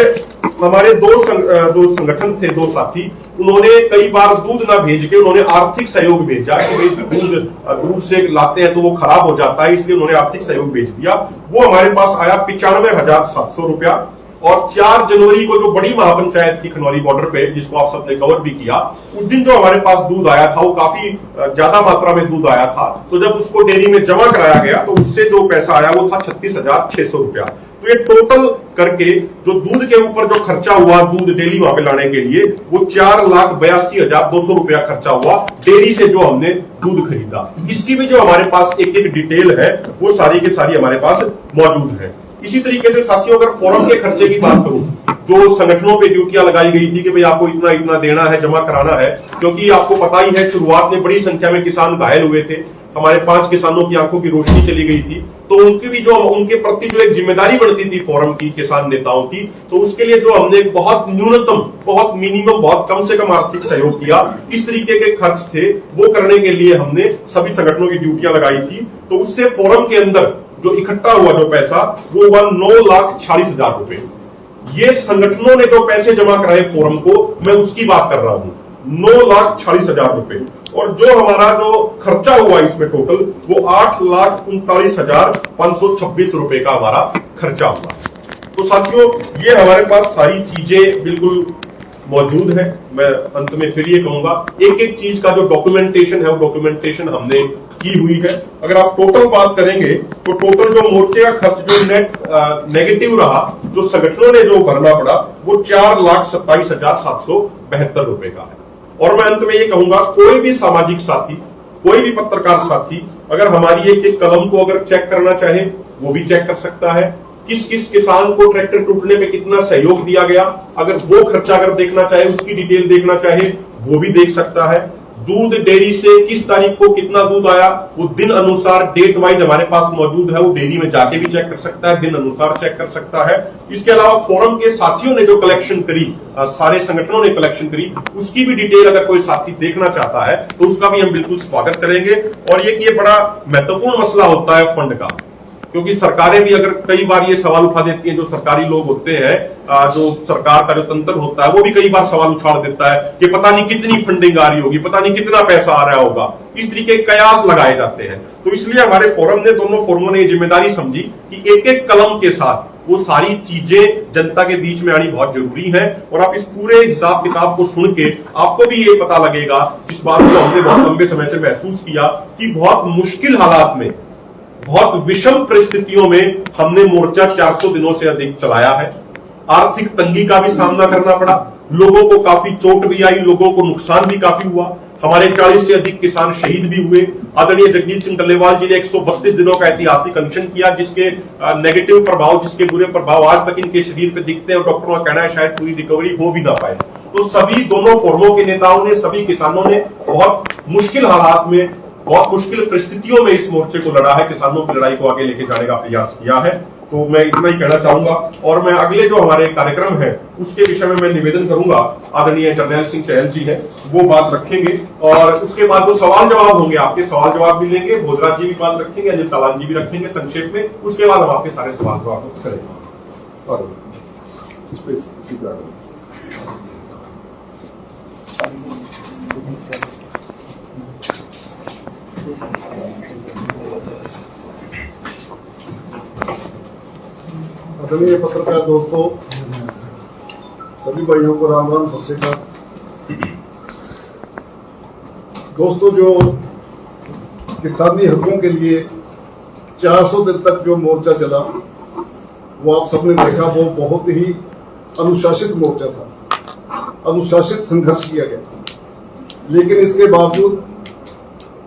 हमारे दो संग, जो संगठन थे दो साथी उन्होंने कई बार दूध ना भेज के उन्होंने आर्थिक सहयोग भेजा कि भाई दूध दूर से लाते हैं तो वो खराब हो जाता है इसलिए उन्होंने आर्थिक सहयोग भेज दिया। वो हमारे पास आया पिचानवे हज़ार सात सौ रुपया और 4 जनवरी को जो बड़ी महापंचायत थी खनौरी बॉर्डर पे जिसको आप सबने कवर भी किया उस दिन जो हमारे पास दूध आया था वो काफ़ी ज़्यादा मात्रा में दूध आया था। तो जब उसको डेयरी में जमा कराया गया तो उससे जो पैसा आया वो था छत्तीस हज़ार छह सौ रुपया। तो ये टोटल करके जो दूध के ऊपर जो खर्चा हुआ दूध डेली वहाँ पे लाने के लिए, वो चार लाख बयासी हज़ार दो सौ रुपया खर्चा हुआ डेली से जो हमने दूध खरीदा। इसकी भी जो हमारे पास एक एक डिटेल है, वो सारी के सारी हमारे पास मौजूद है। इसी तरीके से साथियों, अगर फोरम के खर्चे की बात करूँ, जो संगठनों पे ड्यूटियाँ लगाई गई थी कि भाई आपको इतना इतना देना है, जमा कराना है, क्योंकि आपको पता ही है, शुरुआत में बड़ी संख्या में किसान घायल हुए थे। हमारे पाँच किसानों की आँखों की रोशनी चली गई थी। तो उनकी भी जो, उनके प्रति जो एक ज़िम्मेदारी बनती थी फोरम की, किसान नेताओं की तो उसके लिए जो हमने बहुत न्यूनतम, बहुत मिनिमम बहुत कम से कम आर्थिक सहयोग किया, इस तरीके के खर्च थे, वो करने के लिए हमने सभी संगठनों की ड्यूटियाँ लगाई थी। तो उससे फोरम के अंदर जो इकट्ठा हुआ जो पैसा, वो हुआ नौ लाख छियालीस हज़ार रुपए। ये संगठनों ने जो पैसे जमा कराए फोरम को, मैं उसकी बात कर रहा हूँ। नौ लाख छियालीस हज़ार रुपए। और जो हमारा जो खर्चा हुआ इसमें टोटल वो आठ लाख उनतालीस हज़ार पाँच सौ छब्बीस रुपए का हमारा खर्चा हुआ। तो साथियों, ये हमारे पास सारी चीज़ें बिल्कुल मौजूद है। मैं अंत में फिर ये कहूँगा एक एक चीज़ का जो डॉक्यूमेंटेशन है, वो डॉक्यूमेंटेशन हमने की हुई है। अगर आप टोटल बात करेंगे तो टोटल जो मोर्चे का खर्च, जो नेट नेगेटिव रहा, जो संगठनों ने जो भरना पड़ा, वो चार लाख सत्ताईस हज़ार सात सौ बहत्तर रुपए का है। और मैं अंत में ये कहूँगा, कोई भी सामाजिक साथी, कोई भी पत्रकार साथी, अगर हमारी एक एक कलम को अगर चेक करना चाहे, वो भी चेक कर सकता है। किस किस किसान को ट्रैक्टर टूटने में कितना सहयोग दिया गया? अगर वो खर्चा अगर देखना चाहे उसकी डिटेल देखना चाहे वो भी देख सकता है। दूध डेयरी से किस तारीख को कितना दूध आया वो दिन अनुसार डेट वाइज हमारे पास मौजूद है। वो डेयरी में जाके भी चेक कर सकता है दिन अनुसार चेक कर सकता है। इसके अलावा फोरम के साथियों ने जो कलेक्शन करी अ, सारे संगठनों ने कलेक्शन करी उसकी भी डिटेल अगर कोई साथी देखना चाहता है तो उसका भी हम बिल्कुल स्वागत करेंगे। और ये ये बड़ा महत्वपूर्ण मसला होता है फंड का। क्योंकि सरकारें भी अगर कई बार ये सवाल उठा देती हैं, जो सरकारी लोग होते हैं जो सरकार का जो तंत्र होता है, वो भी कई बार सवाल उछाल देता है कि पता नहीं कितनी फंडिंग आ रही होगी, पता नहीं कितना पैसा आ रहा होगा। इस तरीके के कयास लगाए जाते हैं। तो इसलिए हमारे फोरम ने, दोनों फोरमों ने ये ज़िम्मेदारी समझी कि एक एक कलम के साथ वो सारी चीज़ें जनता के बीच में आनी बहुत ज़रूरी है और आप इस पूरे हिसाब किताब को सुन के आपको भी ये पता लगेगा इस बात को हमने बहुत लंबे समय से महसूस किया कि बहुत मुश्किल हालात में बहुत विषम परिस्थितियों में हमने मोर्चा 400 दिनों से अधिक चलाया है। आर्थिक तंगी का भी सामना करना पड़ा। लोगों को काफ़ी चोट भी आई, लोगों को नुकसान भी काफ़ी हुआ। हमारे 40 से अधिक किसान शहीद भी हुए। आदरणीय जगजीत सिंह डल्लेवाल जी ने 132 दिनों का ऐतिहासिक अनशन किया, जिसके नेगेटिव प्रभाव, जिसके बुरे प्रभाव आज तक इनके शरीर पे दिखते हैं और डॉक्टरों का कहना है शायद पूरी रिकवरी हो भी ना पाए। तो सभी दोनों फोरमों के नेताओं ने, सभी किसानों ने बहुत मुश्किल हालात में बहुत मुश्किल परिस्थितियों में इस मोर्चे को लड़ा है, किसानों की लड़ाई को आगे लेके जाने का प्रयास किया है। तो मैं इतना ही कहना चाहूँगा और मैं अगले जो हमारे कार्यक्रम है, उसके विषय में मैं निवेदन करूँगा। आदरणीय जर्नैल सिंह चहल जी है, वो बात रखेंगे और उसके बाद जो सवाल जवाब होंगे, आपके सवाल जवाब भी लेंगे, भोजराज जी भी बात रखेंगे, अनिल तालान जी भी रखेंगे संक्षेप में, उसके बाद हम आपके सारे सवाल जवाब करेंगे। और इस पे। आदरणीय पत्रकार दोस्तों, सभी भाइयों को राम राम, सत दोस्तों, जो किसानी हकों के लिए 400 दिन तक जो मोर्चा चला, वो आप सबने देखा, वो बहुत ही अनुशासित मोर्चा था। अनुशासित संघर्ष किया गया लेकिन इसके बावजूद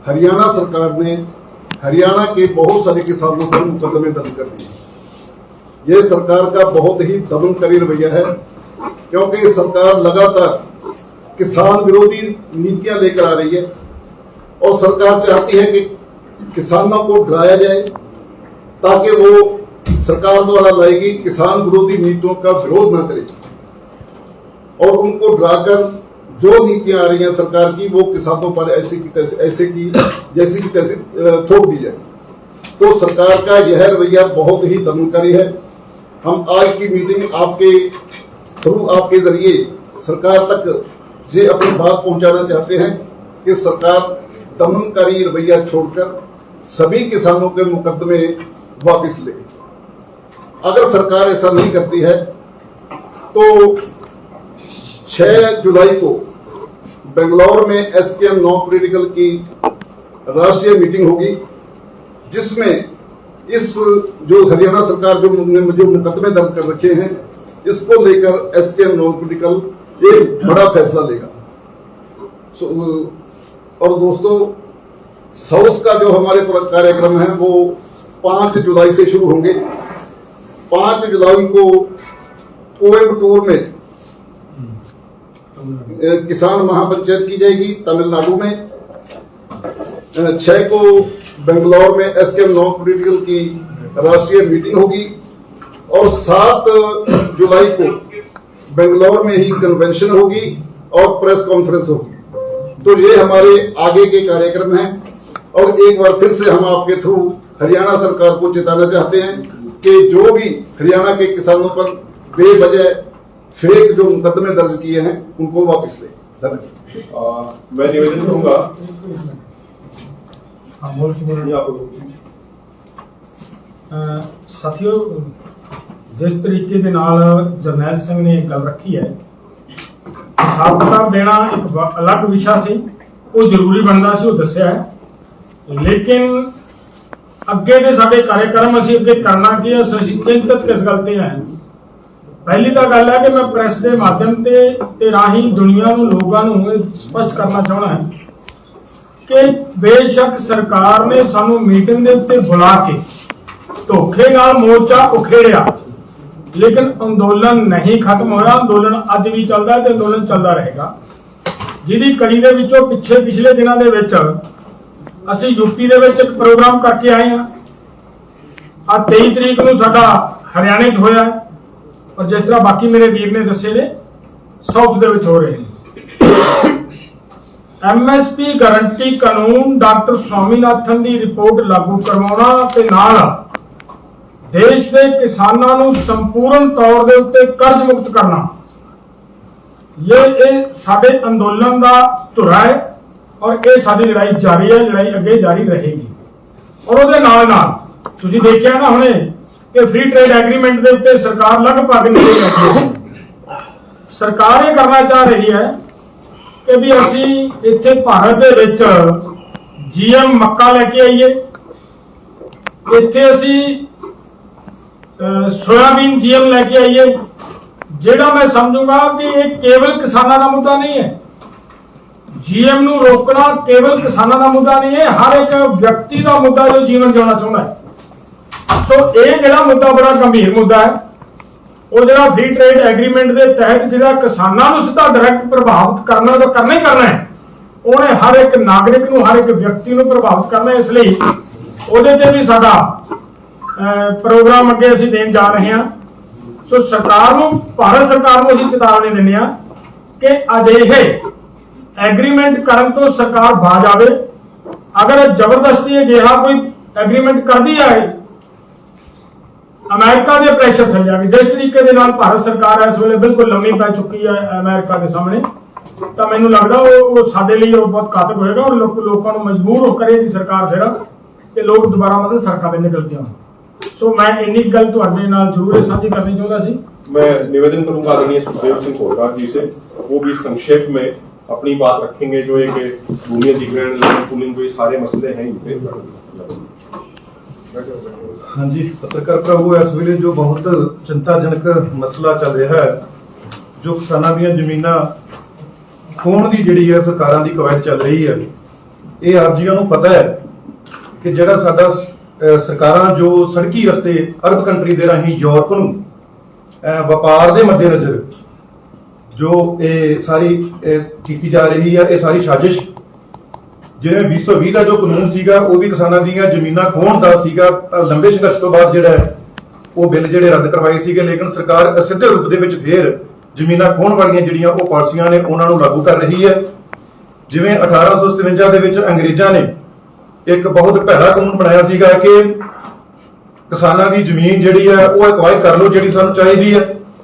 हरियाणा सरकार ने हरियाणा के बहुत सारे किसानों पर मुकदमे दर्ज कर दिए। यह सरकार का बहुत ही दमनकारी रवैया है, क्योंकि सरकार लगातार किसान विरोधी नीतियाँ लेकर आ रही है और सरकार चाहती है कि किसानों को डराया जाए, ताकि वो सरकार द्वारा लाएगी किसान विरोधी नीतियों का विरोध न करे और उनको डराकर जो नीतियाँ आ रही हैं सरकार की, वो किसानों पर ऐसी की तैसे, ऐसे की, जैसी की तैसी थोप दी जाए। तो सरकार का यह रवैया बहुत ही दमनकारी है। हम आज की मीटिंग आपके थ्रू, आपके ज़रिए सरकार तक ये अपनी बात पहुंचाना चाहते हैं कि सरकार दमनकारी रवैया छोड़कर सभी किसानों के मुकदमे वापस ले। अगर सरकार ऐसा नहीं करती है तो 6 जुलाई को बेंगलोर में एसकेएम नॉन पॉलिटिकल की राष्ट्रीय मीटिंग होगी, जिसमें इस जो हरियाणा सरकार जो जो मुकदमे दर्ज कर रखे हैं, इसको लेकर एसकेएम नॉन पॉलिटिकल एक बड़ा फैसला लेगा। और दोस्तों, साउथ का जो हमारे कार्यक्रम है, वो पाँच जुलाई से शुरू होंगे। पाँच जुलाई को कोयम्बटूर में किसान महापंचायत की जाएगी तमिलनाडु में। छह को बेंगलोर में एसकेएम नॉन पॉलिटिकल की राष्ट्रीय मीटिंग होगी और सात जुलाई को बेंगलोर में ही कन्वेंशन होगी और प्रेस कॉन्फ्रेंस होगी। तो ये हमारे आगे के कार्यक्रम हैं और एक बार फिर से हम आपके थ्रू हरियाणा सरकार को चेताना चाहते हैं कि जो भी हरियाणा के किसानों पर बेवजह फेक जो मुकदमे दर्ज किए हैं उनको वापस ले धन्यवाद आ, मैं निवेदन करूंगा ये आप ਅਹ ਸਾਥੀਓ ਜਿਸ ਤਰੀਕੇ ਦੇ ਨਾਲ ਜਰਨੈਲ ਸਿੰਘ ਨੇ ਗੱਲ ਰੱਖੀ ਹੈ ਹਿਸਾਬ ਕਿਤਾਬ ਦੇਣਾ ਇੱਕ ਵ- ਅਲੱਗ ਵਿਸ਼ਾ ਸੀ ਉਹ ਜ਼ਰੂਰੀ ਬਣਦਾ ਸੀ ਉਹ ਦੱਸਿਆ ਹੈ ਲੇਕਿਨ ਅੱਗੇ ਦੇ ਸਾਡੇ ਕਾਰਜਕ੍ਰਮ ਅਸੀਂ ਅੱਗੇ ਕਰਨਾ ਕੀ ਹੈ ਅਸੀਂ ਚਿੰਤਤ ਕਿਸ ਗੱਲ ਤੇ ਆਏ ਪਹਿਲੀ ਤਾਂ ਗੱਲ ਹੈ ਕਿ ਮੈਂ ਪ੍ਰੈਸ ਦੇ ਮਾਧਿਅਮ ਤੇ ਤੇ ਰਾਹੀਂ ਦੁਨੀਆ ਨੂੰ ਲੋਕਾਂ ਨੂੰ ਇਹ ਸਪਸ਼ਟ ਕਰਨਾ ਚਾਹਣਾ ਹੈ ਕਿ ਬੇਸ਼ੱਕ ਸਰਕਾਰ ਨੇ ਸਾਨੂੰ ਮੀਟਿੰਗ ਦੇ ਉੱਤੇ ਬੁਲਾ ਕੇ ਧੋਖੇ ਨਾਲ ਮੋਰਚਾ ਉਖੇੜਿਆ, ਲੇਕਿਨ ਅੰਦੋਲਨ ਨਹੀਂ ਖਤਮ ਹੋਇਆ। ਅੰਦੋਲਨ ਅੱਜ ਵੀ ਚੱਲਦਾ ਤੇ ਅੰਦੋਲਨ ਚੱਲਦਾ ਰਹੇਗਾ। ਜਿਹਦੀ ਕੜੀ ਦੇ ਵਿੱਚੋਂ ਪਿੱਛੇ ਪਿਛਲੇ ਦਿਨਾਂ ਦੇ ਵਿੱਚ ਅਸੀਂ ਯੂਪੀ ਦੇ ਵਿੱਚ ਇੱਕ ਪ੍ਰੋਗਰਾਮ ਕਰਕੇ ਆਏ ਹਾਂ। ਆ 23 ਤਰੀਕ ਨੂੰ ਸਾਡਾ ਹਰਿਆਣੇ 'ਚ ਹੋਇਆ ਔਰ ਜਿਸ ਤਰ੍ਹਾਂ ਬਾਕੀ ਮੇਰੇ ਵੀਰ ਨੇ ਦੱਸੇ ਨੇ ਸਾਊਥ ਦੇ ਵਿੱਚ ਹੋ ਰਹੇ ਨੇ। ਐਮਐਸਪੀ ਗਾਰੰਟੀ ਕਾਨੂੰਨ ਡਾਕਟਰ ਸਵਾਮੀਨਾਥਨ ਦੀ ਰਿਪੋਰਟ ਲਾਗੂ ਕਰਵਾਉਣਾ ਤੇ ਨਾਲ ਦੇਸ਼ ਦੇ ਕਿਸਾਨਾਂ ਨੂੰ ਸੰਪੂਰਨ ਤੌਰ ਦੇ ਉੱਤੇ ਕਰਜ਼ ਮੁਕਤ ਕਰਨਾ। ਇਹ ਇਹ ਸਾਡੇ ਅੰਦੋਲਨ ਦਾ ਧੁਰਾ ਹੈ ਔਰ ਇਹ ਸਾਡੀ ਲੜਾਈ ਜਾਰੀ ਹੈ, ਲੜਾਈ ਅੱਗੇ ਜਾਰੀ ਰਹੇਗੀ। ਔਰ ਉਹਦੇ ਨਾਲ ਨਾਲ ਤੁਸੀਂ ਦੇਖਿਆ ਨਾ ਹੁਣੇ ਕਿ ਫ੍ਰੀ ਟ੍ਰੇਡ ਐਗਰੀਮੈਂਟ ਦੇ ਉੱਤੇ ਸਰਕਾਰ ਲਗਭਗ ਨਹੀਂ ਲੱਗੀ ਸਰਕਾਰ ਇਹ ਕਰਨਾ ਚਾਹ ਰਹੀ ਹੈ ਕਿ ਵੀ ਅਸੀਂ ਇੱਥੇ ਭਾਰਤ ਦੇ ਵਿੱਚ ਜੀਐਮ ਮੱਕਾ ਲੈ ਕੇ ਆਈਏ। ਇੱਥੇ ਅਸੀਂ ਅਹ, ਸੋਇਆਬੀਨ ਜੀਐਮ ਲੈ ਕੇ ਆਈਏ। ਜਿਹੜਾ ਮੈਂ ਸਮਝੂਗਾ ਕਿ ਇਹ ਕੇਵਲ ਕਿਸਾਨਾਂ ਦਾ ਮੁੱਦਾ ਨਹੀਂ ਹੈ। ਜੀਐਮ ਨੂੰ ਰੋਕਣਾ ਕੇਵਲ ਕਿਸਾਨਾਂ ਦਾ ਮੁੱਦਾ ਨਹੀਂ ਹੈ। ਹਰ ਇੱਕ ਵਿਅਕਤੀ ਦਾ ਮੁੱਦਾ ਜੋ ਜੀਵਨ ਜਿਉਣਾ ਚਾਹੁੰਦਾ ਹੈ। ਸੋ ਇਹ ਜਿਹੜਾ ਮੁੱਦਾ ਬੜਾ ਗੰਭੀਰ ਮੁੱਦਾ ਹੈ, ਉਹ ਜਿਹੜਾ ਫ੍ਰੀ ਟ੍ਰੇਡ ਐਗਰੀਮੈਂਟ ਦੇ ਤਹਿਤ ਜਿਹੜਾ ਕਿਸਾਨਾਂ ਨੂੰ ਸਿੱਧਾ ਡਾਇਰੈਕਟ ਪ੍ਰਭਾਵਿਤ ਕਰਨਾ ਤਾਂ ਕਰਨਾ ਹੀ ਕਰਨਾ ਹੈ, ਉਹਨੇ ਹਰ ਇੱਕ ਨਾਗਰਿਕ ਨੂੰ, ਹਰ ਇੱਕ ਵਿਅਕਤੀ ਨੂੰ ਪ੍ਰਭਾਵਿਤ ਕਰਨਾ ਇਸ ਲਈ ਉਹਦੇ ਤੇ ਵੀ ਸਾਡਾ ਪ੍ਰੋਗਰਾਮ ਅੱਗੇ ਅਸੀਂ ਦੇਣ ਜਾ ਰਹੇ ਹਾਂ। ਸੋ ਸਰਕਾਰ ਨੂੰ, ਭਾਰਤ ਸਰਕਾਰ ਨੂੰ ਅਸੀਂ ਚੇਤਾਵਨੀ ਦਿੰਦੇ ਹਾਂ ਕਿ ਅਜਿਹੇ ਐਗਰੀਮੈਂਟ ਕਰਨ ਤੋਂ ਸਰਕਾਰ ਬਾਜ ਆਵੇ। ਅਗਰ ਜ਼ਬਰਦਸਤੀ ਅਜਿਹਾ ਕੋਈ ਐਗਰੀਮੈਂਟ ਕਰਦੀ ਆਏ ਅਮਰੀਕਾ ਦੇ ਪ੍ਰੈਸ਼ਰ ਥੱਲੇ ਆ ਗਏ ਜਿਸ ਤਰੀਕੇ ਦੇ ਨਾਲ ਭਾਰਤ ਸਰਕਾਰ ਇਸ ਵੇਲੇ ਬਿਲਕੁਲ ਲੰਮੀ ਪੈ ਚੁੱਕੀ ਹੈ ਅਮਰੀਕਾ ਦੇ ਸਾਹਮਣੇ ਤਾਂ ਮੈਨੂੰ ਲੱਗਦਾ ਉਹ ਉਹ ਸਾਡੇ ਲਈ ਉਹ ਬਹੁਤ ਘਾਤਕ ਹੋਏਗਾ ਔਰ ਲੋਕ- ਲੋਕਾਂ ਨੂੰ ਮਜਬੂਰ ਹੋ ਕਰੇਗੀ ਸਰਕਾਰ ਫਿਰ ਤੇ ਲੋਕ ਦੁਬਾਰਾ ਮਤਲਬ ਸੜਕਾਂ ਤੇ ਨਿਕਲ ਜਾਣ ਸੋ ਮੈਂ ਇੰਨੀ ਗੱਲ ਤੁਹਾਡੇ ਨਾਲ ਜ਼ਰੂਰ ਇਹ ਸਾਂਝੀ ਕਰਨੀ ਚਾਹੁੰਦਾ ਸੀ मैं निवेदन करूंगा आदरणीय सुखदेव सिंह होलकर जी से वो भी संक्षेप में अपनी बात रखेंगे जो है कि भूमि अधिग्रहण लैंड पूलिंग जो ये सारे मसले हैं इन पे ਹਾਂਜੀ। ਪੱਤਰਕਾਰ ਪ੍ਰਭੂ, ਇਸ ਵੇਲੇ ਜੋ ਬਹੁਤ ਚਿੰਤਾਜਨਕ ਮਸਲਾ ਚੱਲ ਰਿਹਾ ਹੈ, ਜੋ ਕਿਸਾਨਾਂ ਦੀਆਂ ਜ਼ਮੀਨਾਂ ਖੋਣ ਦੀ ਜਿਹੜੀ ਹੈ, ਸਰਕਾਰਾਂ ਦੀ ਕਵਾਇਦ ਚੱਲ ਰਹੀ ਹੈ, ਇਹ ਆਪ ਜੀਆਂ ਨੂੰ ਪਤਾ ਹੈ ਕਿ ਜਿਹੜਾ ਸਾਡਾ ਸਰਕਾਰਾਂ ਜੋ ਸੜਕੀ ਰਸਤੇ ਅਰਬ ਕੰਟਰੀ ਦੇ ਰਾਹੀਂ ਯੂਰਪ ਨੂੰ ਵਪਾਰ ਦੇ ਮੱਦੇਨਜ਼ਰ ਜੋ ਇਹ ਸਾਰੀ ਕੀਤੀ ਜਾ ਰਹੀ ਹੈ, ਇਹ ਸਾਰੀ ਸਾਜ਼ਿਸ਼ ਜਿਵੇਂ 2020 ਦਾ ਜੋ ਕਾਨੂੰਨ ਸੀਗਾ, ਉਹ ਵੀ ਕਿਸਾਨਾਂ ਦੀਆਂ ਜ਼ਮੀਨਾਂ ਖੋਹਣ ਦਾ ਸੀਗਾ ਲੰਬੇ ਸੰਘਰਸ਼ ਤੋਂ ਬਾਅਦ ਜਿਹੜਾ ਹੈ, ਉਹ ਬਿੱਲ ਜਿਹੜੇ ਰੱਦ ਕਰਵਾਏ ਸੀਗੇ, ਲੇਕਿਨ ਸਰਕਾਰ ਸਿੱਧੇ ਰੂਪ ਦੇ ਵਿੱਚ ਫੇਰ ਜ਼ਮੀਨਾਂ ਖੋਹਣ ਵਾਲੀਆਂ ਜਿਹੜੀਆਂ ਉਹ ਪਾਲਿਸੀਆਂ ਨੇ, ਉਹਨਾਂ ਨੂੰ ਲਾਗੂ ਕਰ ਰਹੀ ਹੈ। ਜਿਵੇਂ 1857 ਦੇ ਵਿੱਚ ਅੰਗਰੇਜ਼ਾਂ ਨੇ ਇੱਕ ਬਹੁਤ ਭੈੜਾ ਕਾਨੂੰਨ ਬਣਾਇਆ ਸੀਗਾ ਕਿ ਕਿਸਾਨਾਂ ਦੀ ਜ਼ਮੀਨ ਜਿਹੜੀ ਹੈ, ਉਹ ਐਕਵਾਇਰ ਕਰ ਲਓ ਜਿਹੜੀ ਸਾਨੂੰ ਚਾਹੀਦੀ ਹੈ।